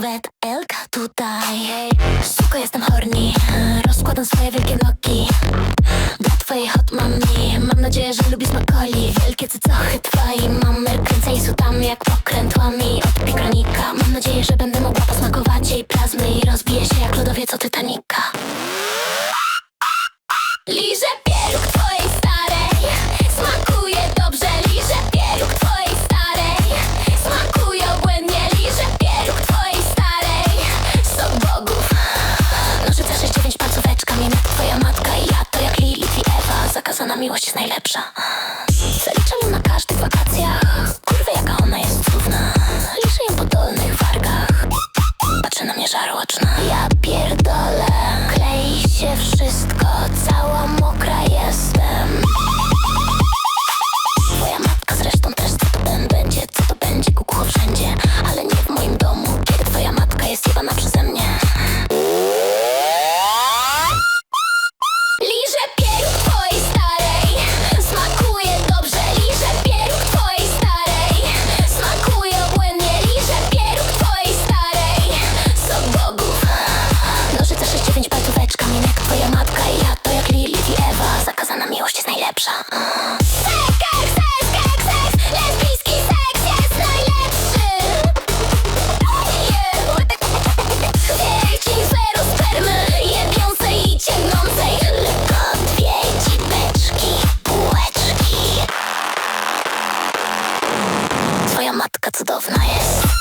Wet Elka tutaj. Suko jestem horny. Rozkładam swoje wielkie nogi. Dla twojej hot mami Mam nadzieję, że lubi smakoli. Wielkie cycochy twojej mamy Kręcę jej sutami jak pokrętłami miłość jest najlepsza. Zaliczam ją na każdych wakacjach? Kurwa jaka ona jest cudna. Liczę ją po dolnych wargach. Patrzy na mnie żarłoczna. Ja pierdolę. Klei się wszystko. Cała mokra jestem. Twoja matka zresztą też co to będzie? Co to będzie? Kukuło wszędzie. Ale nie w moim domu. Kiedy twoja matka jest jebana przeze cudowna jest.